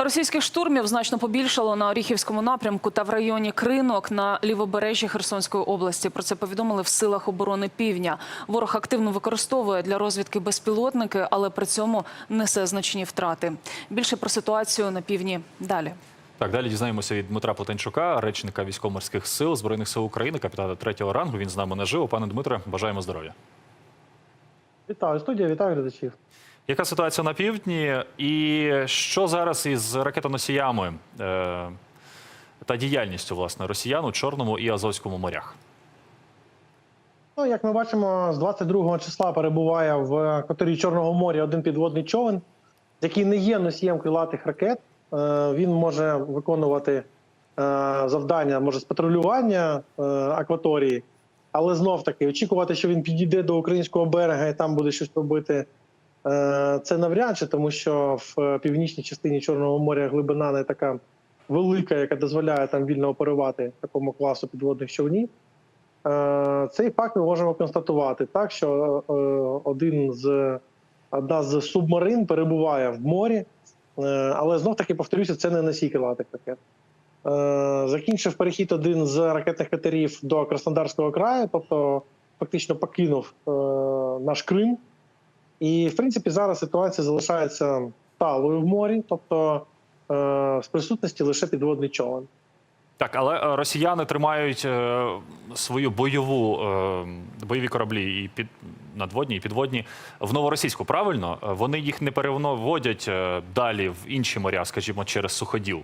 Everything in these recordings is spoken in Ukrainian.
Російських штурмів значно побільшало на Оріхівському напрямку та в районі Кринок на лівобережжі Херсонської області. Про це повідомили в силах оборони Півдня. Ворог активно використовує для розвідки безпілотники, але при цьому несе значні втрати. Більше про ситуацію на півдні далі. Так, далі дізнаємося від Дмитра Плетенчука, речника військово-морських сил збройних сил України, капітана третього рангу. Він з нами наживо. Пане Дмитре, бажаємо здоров'я. Вітаю студія, вітаю глядачів. Яка ситуація на півдні, і що зараз із ракетоносіями е, та діяльністю власне росіян у Чорному і Азовському морях? Ну, як ми бачимо, з 22 числа перебуває в акваторії Чорного моря один підводний човен, який не є носієм крилатих ракет. Е, Він може виконувати е, завдання, може з патрулювання е, акваторії, але знов таки очікувати, що він підійде до українського берега і там буде щось робити. Е, Це навряд чи, тому що в північній частині Чорного моря глибина не така велика, яка дозволяє там вільно оперувати такому класу підводних човнів. Е, Цей факт ми можемо констатувати так, що е, один з одна з субмарин перебуває в морі, е, але знов таки повторюся, це не носій крилатих ракет. Е, Закінчив перехід один з ракетних катерів до Краснодарського краю, тобто фактично покинув е, наш Крим. І в принципі зараз ситуація залишається талою в морі, тобто е, з присутності лише підводний човен. Так, але е, росіяни тримають е, свою бойову е, бойові кораблі і під надводні, і підводні в новоросійську. Правильно, Е, вони їх не переводять е, далі в інші моря, скажімо, через суходіл.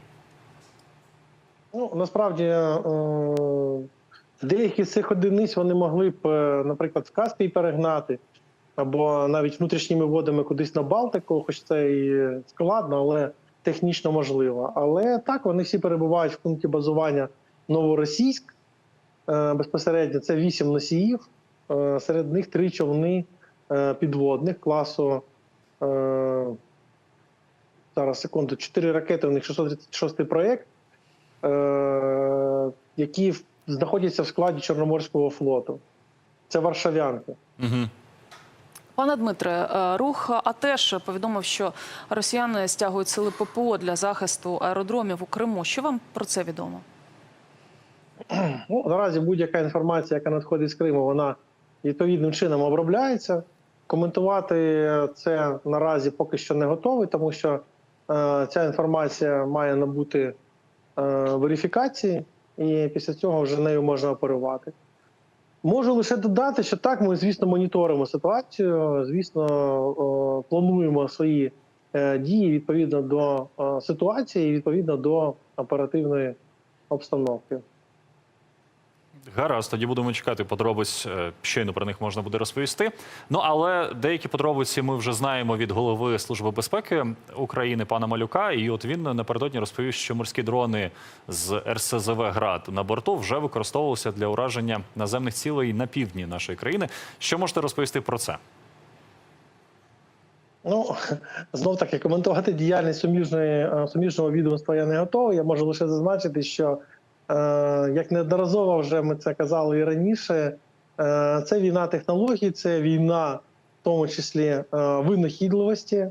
Ну насправді е, деякі з цих одиниць вони могли б, наприклад, в Каспій перегнати, або навіть внутрішніми водами кудись на Балтику, хоч це і складно, але технічно можливо. Але так вони всі перебувають в пункті базування Новоросійськ. Е, Безпосередньо це вісім носіїв. Е, Серед них три човни е, підводних класу. Зараз секунду, чотири ракети. У них 636 проєкт е, які знаходяться в складі Чорноморського флоту. Це варшавянки. Угу. Пане Дмитре, е, рух АТЕШ повідомив, що росіяни стягують сили ППО для захисту аеродромів у Криму. Що вам про це відомо? Ну, наразі будь-яка інформація, яка надходить з Криму, вона відповідним чином обробляється. Коментувати це наразі поки що не готовий, тому що е, ця інформація має набути е, верифікації, і після цього вже нею можна оперувати. Можу лише додати, що так, ми, звісно, моніторимо ситуацію, звісно, плануємо свої е, дії відповідно до е, ситуації, і відповідно до оперативної обстановки. Гаразд, тоді будемо чекати подробиць. е, Щойно про них можна буде розповісти. Ну але деякі подробиці ми вже знаємо від голови служби безпеки України пана Малюка. І от він напередодні розповів, що морські дрони з РСЗВ ГРАД на борту вже використовувалися для ураження наземних цілей на півдні нашої країни. Що можете розповісти про це? Ну знов таки коментувати діяльність суміжної е, суміжного відомства я не готовий. Я можу лише зазначити, що як неодноразово вже ми це казали і раніше. е, Це війна технологій, це війна, в тому числі е, винахідливості е,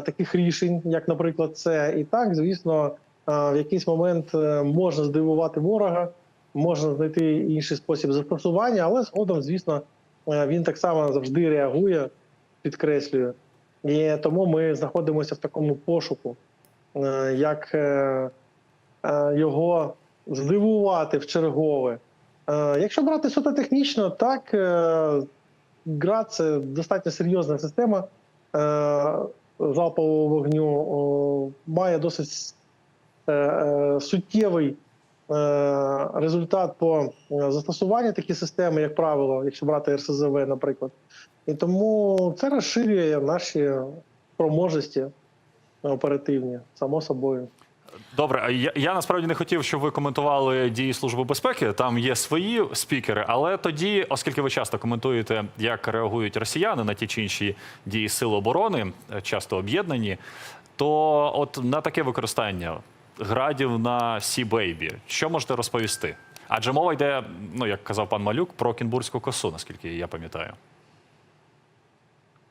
таких рішень, як, наприклад, це. І так, звісно, е, в якийсь момент е, можна здивувати ворога, можна знайти інший спосіб застосування, але згодом, звісно, е, він так само завжди реагує, підкреслює. І тому ми знаходимося в такому пошуку, е, як е, е, його здивувати в чергове. Е, Якщо брати суто технічно, так е, ГРАД це достатньо серйозна система е, залпового вогню, має досить суттєвий результат по застосуванню такі системи, як правило, якщо брати РСЗВ, наприклад. І тому це розширює наші спроможності оперативні, само собою. Добре, я, я насправді не хотів, щоб ви коментували дії служби безпеки. Там є свої спікери, але тоді, оскільки ви часто коментуєте, як реагують росіяни на ті чи інші дії сил оборони, е, часто об'єднані, то от на таке використання градів на Сі Бейбі, що можете розповісти? Адже мова йде, ну як казав пан Малюк, про Кінбурзьку косу, наскільки я пам'ятаю.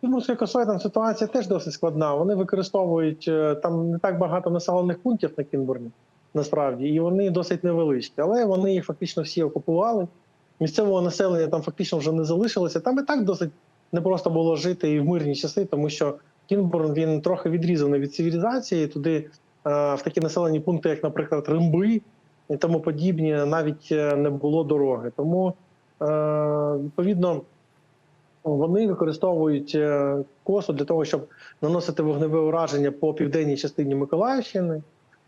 Під морською косою там ситуація теж досить складна. Вони використовують е, там не так багато населених пунктів на Кінбурні, насправді, і вони досить невеличкі, але вони їх фактично всі окупували. Місцевого населення там фактично вже не залишилося. Там і так досить непросто було жити і в мирні часи, тому що Кінбурн він трохи відрізаний від цивілізації. Туди е, в такі населені пункти, як, наприклад, Римби і тому подібні, навіть е, не було дороги. Тому відповідно вони використовують е, косу для того, щоб наносити вогневе ураження по південній частині Миколаївщини,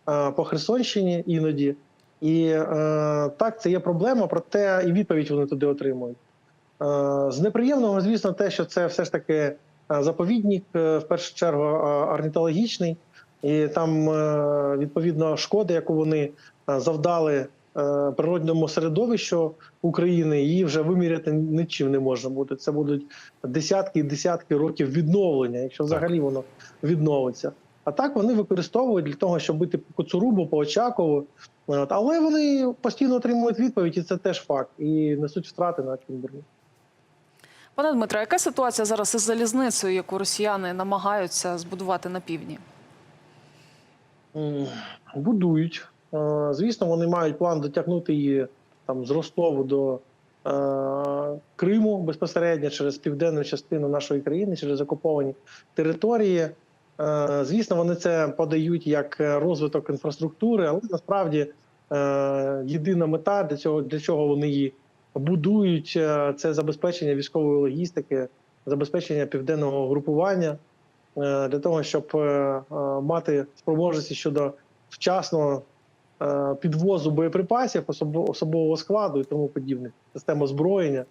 е, по Херсонщині іноді. І е, так, це є проблема, проте і відповідь вони туди отримують. З неприємного, звісно, те, що це все ж таки заповідник, в першу чергу орнітологічний, і там відповідно шкоди, яку вони завдали природному середовищу України, її вже виміряти нічим не можна буде. Це будуть десятки і десятки років відновлення, якщо взагалі воно відновиться. А так вони використовують для того, щоб бити по Коцурубу, по Очакову. Але вони постійно отримують відповідь, і це теж факт, і несуть втрати на Кінбурні. Пане Дмитро, яка ситуація зараз із залізницею, яку росіяни намагаються збудувати на півдні? Будують. Е, Звісно, вони мають план дотягнути її там з Ростову до е, Криму безпосередньо через південну частину нашої країни, через окуповані території. Е, Звісно, вони це подають як е, розвиток інфраструктури, але насправді е, єдина мета для цього для чого вони її будують, е, це забезпечення військової логістики, забезпечення південного групування е, для того, щоб е, мати спроможності щодо вчасного підвозу боєприпасів, особового складу і тому подібне, систем озброєння.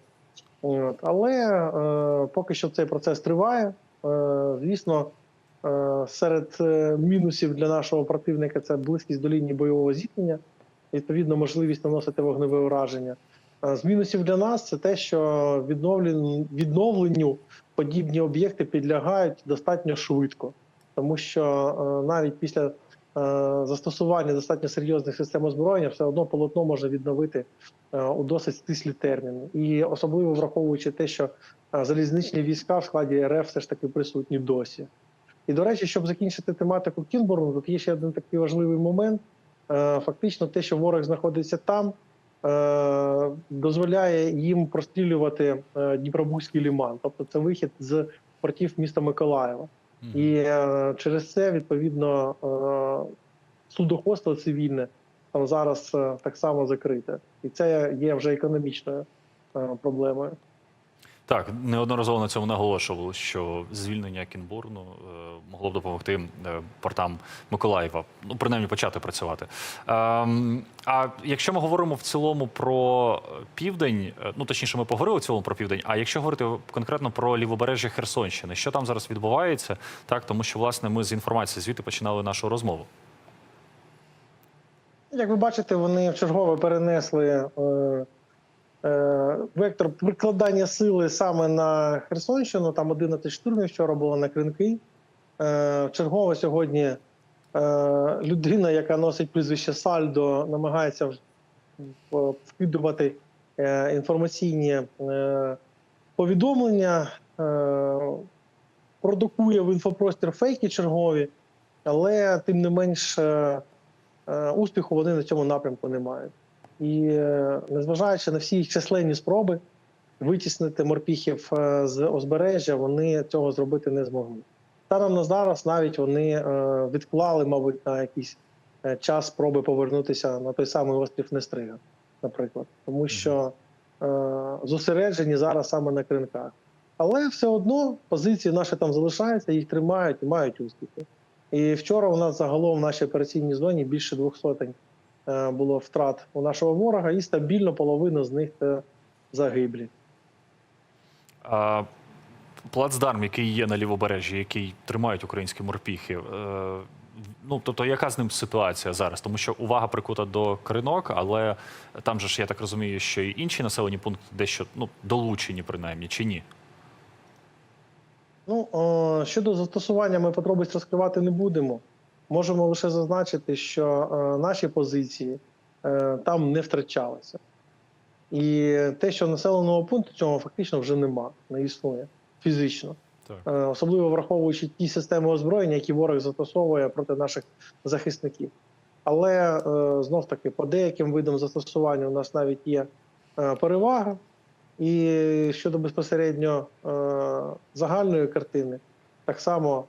От. Але е, поки що цей процес триває. Е, звісно, е, серед е, мінусів для нашого противника це близькість до лінії бойового зіткнення, відповідно, можливість наносити вогневе ураження. Е, З мінусів для нас це те, що відновлен- відновленню подібні об'єкти підлягають достатньо швидко, тому що е, навіть після е, застосування достатньо серйозних систем озброєння все одно полотно може відновити е, у досить стислі терміни. І особливо враховуючи те, що е, залізничні війська в складі РФ все ж таки присутні досі. І до речі, щоб закінчити тематику Кінбурну, тут є ще один такий важливий момент. Е, Фактично, те, що ворог знаходиться там, е, дозволяє їм прострілювати е, Дніпробузький ліман, тобто це вихід з портів міста Миколаєва. І е, через це відповідно е, судоходство цивільне там зараз е, так само закрите, і це є вже економічною проблемою. Так, неодноразово на цьому наголошували, що звільнення Кінбурну е, могло б допомогти е, портам Миколаєва, ну принаймні почати працювати. Ем, а якщо ми говоримо в цілому про південь, е, ну точніше, ми поговорили в цілому про південь. А якщо говорити конкретно про лівобережжя Херсонщини, що там зараз відбувається? Так, тому що власне ми з інформації звідти починали нашу розмову. Як ви бачите, вони вчергове перенесли е, е, вектор викладання сили саме на Херсонщину. Там 11 штурмів вчора було на кринки. Е, вчергове сьогодні е, людина, яка носить прізвище Сальдо, намагається вкидувати е, інформаційні е, повідомлення, е, продукує в інфопростір фейки чергові, але тим не менш. е, е, успіху вони на цьому напрямку не мають. І е, незважаючи на всі їх численні спроби витіснити морпіхів е, з узбережжя, вони цього зробити не змогли. Станом на зараз навіть вони е, відклали, мабуть, на якийсь час спроби повернутися на той самий острів Нестрига, наприклад, тому що зосереджені зараз саме на кринках. Але все одно позиції наші там залишаються, їх тримають і мають успіхи. І вчора у нас загалом в нашій операційній зоні більше двох сотень було втрат у нашого ворога, і стабільно половина з них це загиблі. А, плацдарм, який є на лівобережжі, який тримають українські морпіхи. Е, ну, тобто, яка з ним ситуація зараз? Тому що увага прикута до кринок, але там же ж, я так розумію, що і інші населені пункти дещо ну, долучені, принаймні, чи ні? Ну е, щодо застосування, ми подробиць розкривати не будемо. Можемо лише зазначити, що е, наші позиції е, там не втрачалися. І те, що населеного пункту цього фактично вже нема, не існує фізично. Так. е, особливо враховуючи ті системи озброєння, які ворог застосовує проти наших захисників. Але знов таки по деяким видам застосування у нас навіть є перевага. І щодо безпосередньо загальної картини, так само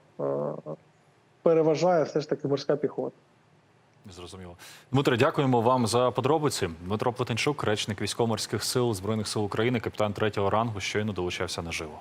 переважає все ж таки морська піхота. Зрозуміло. Дмитре, дякуємо вам за подробиці. Дмитро Плетенчук, речник військово-морських сил Збройних сил України, капітан третього рангу, щойно долучався наживо.